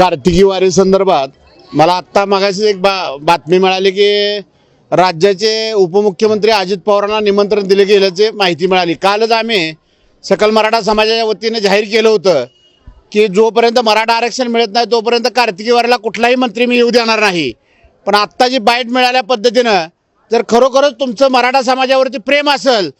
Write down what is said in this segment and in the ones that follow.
कार्तिकी वारी संदर्भात मला आत्ता मागाशीच एक बा बातमी मिळाली की राज्याचे उपमुख्यमंत्री अजित पवारांना निमंत्रण दिले गेल्याचे माहिती मिळाली. कालच आम्ही सकल मराठा समाजाच्या वतीने जाहीर केलं होतं की जोपर्यंत मराठा आरक्षण मिळत नाही तोपर्यंत कार्तिकी वारीला कुठलाही मंत्री मी येऊ देणार नाही. पण आत्ता जी बाईट मिळाल्या पद्धतीनं जर खरोखरच तुमचं मराठा समाजावरती प्रेम असेल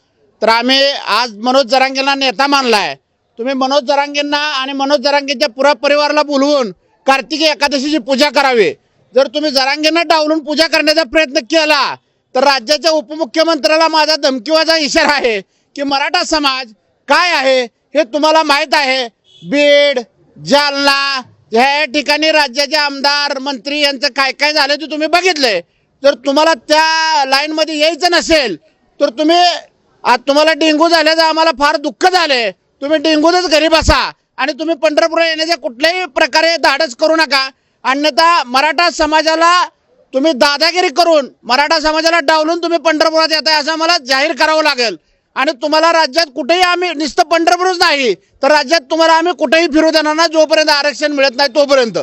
तर आम्ही आज मनोज जरांगेंना नेता मानलाय. तुम्ही मनोज जरांगेंना आणि मनोज जरांगेंच्या पुरा परिवाराला बोलवून कार्तिकी एकादशीची पूजा करावी. जर तुम्ही जरांगेंना डावलून पूजा करण्याचा प्रयत्न केला तर राज्याच्या उपमुख्यमंत्र्याला माझा धमकीवाचा इशारा आहे की मराठा समाज काय आहे हे तुम्हाला माहीत आहे. बीड जालना ह्या ठिकाणी राज्याचे आमदार मंत्री यांचं काय काय झालं ते तुम्ही बघितलंय. जर तुम्हाला त्या लाईनमध्ये यायचं नसेल तर तुम्ही आज तुम्हाला डेंगू झाल्याचं आम्हाला फार दुःख झालंय. तुम्ही डेंग्यूतच घरी बसा. आणि तुम्ही पंढरपूर येण्याच्या कुठल्याही प्रकारे धाडस करू नका. अन्यथा मराठा समाजाला तुम्ही दादागिरी करून मराठा समाजाला डावलून तुम्ही पंढरपुरात येताय असं मला जाहीर करावं लागेल. आणि तुम्हाला राज्यात कुठेही आम्ही नुसतं पंढरपूरच नाही तर राज्यात तुम्हाला आम्ही कुठेही फिरू देणार नाही जोपर्यंत आरक्षण मिळत नाही तोपर्यंत.